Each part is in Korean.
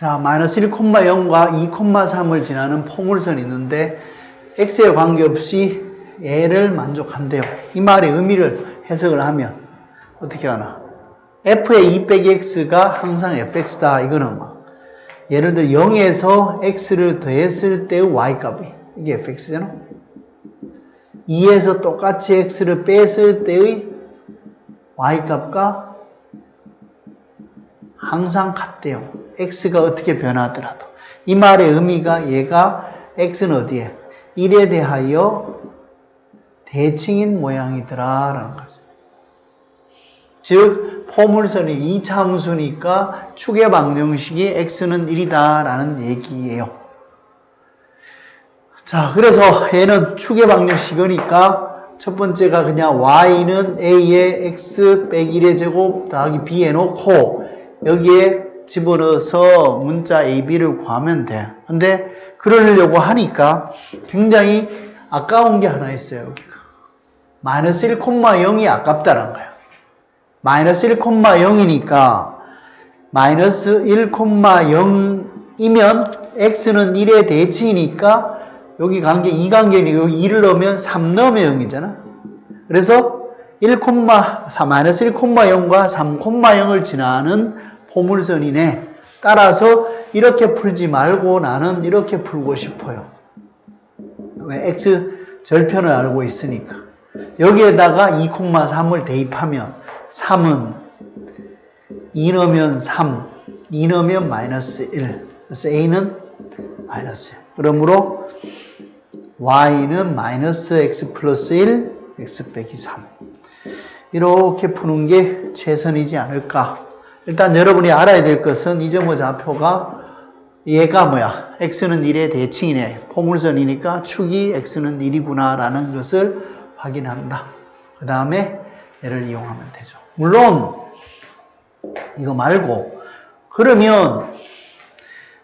자, 마이너스 1,0과 2,3을 지나는 포물선이 있는데 x에 관계없이 얘를 만족한대요. 이 말의 의미를 해석을 하면 어떻게 하나? f의 2 빼기 x가 항상 fx다. 이거는 뭐 예를 들어 0에서 x를 더했을 때의 y값이 이게 fx잖아. 2에서 똑같이 x를 뺐을 때의 y값과 항상 같대요. x가 어떻게 변하더라도. 이 말의 의미가 얘가 x는 어디에? 1에 대하여 대칭인 모양이더라 라는 거죠. 즉 포물선이 2차 함수니까 축의 방정식이 x는 1이다 라는 얘기예요. 자 그래서 얘는 축의 방정식이니까 첫 번째가 그냥 y는 a의 x 빼기 1의 제곱 더하기 b에 놓고 여기에 집어넣어서 문자 ab를 구하면 돼. 근데 그러려고 하니까 굉장히 아까운 게 하나 있어요. 여기가. 마이너스 1,0이 아깝다는 거예요. 마이너스 1,0이니까 마이너스 1,0이면 x는 1의 대칭이니까 여기 관계 2관계니 여기 2를 넣으면 3 넣으면 0이잖아. 그래서 1, 마이너스 1,0과 3,0을 지나는 포물선이네. 따라서 이렇게 풀지 말고 나는 이렇게 풀고 싶어요. 왜? x 절편을 알고 있으니까. 여기에다가 2,3을 대입하면 3은 2 넣으면 3, 2 넣으면 마이너스 1. 그래서 a는 마이너스 1. 그러므로 y는 마이너스 x 플러스 1, x 빼기 3. 이렇게 푸는 게 최선이지 않을까. 일단 여러분이 알아야 될 것은 이 점의 좌표가 얘가 뭐야? x는 1의 대칭이네. 포물선이니까 축이 x는 1이구나 라는 것을 확인한다. 그 다음에 얘를 이용하면 되죠. 물론 이거 말고 그러면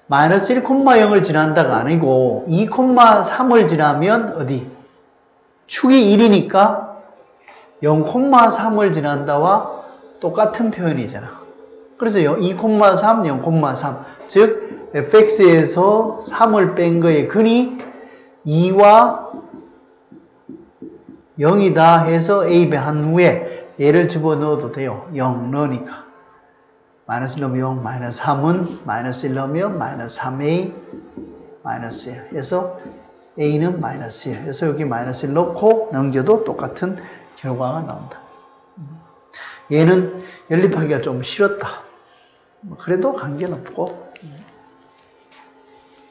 마이너스 1,0을 지난다가 아니고 2,3을 지나면 어디? 축이 1이니까 0,3을 지난다와 똑같은 표현이잖아. 그래서 2,3, 0,3. 즉 fx에서 3을 뺀 거의 근이 2와 0이다 해서 a 배한 후에 얘를 집어넣어도 돼요. 0 넣으니까. 마이너스 1 넣으면 0, 마이너스 3은 마이너스 1 넣으면 마이너스 3a 마이너스 1 해서 a는 마이너스 1 해서 여기 마이너스 1 넣고 넘겨도 똑같은 결과가 나온다. 얘는 연립하기가 좀 싫었다. 뭐 그래도 관계는 없고. 네.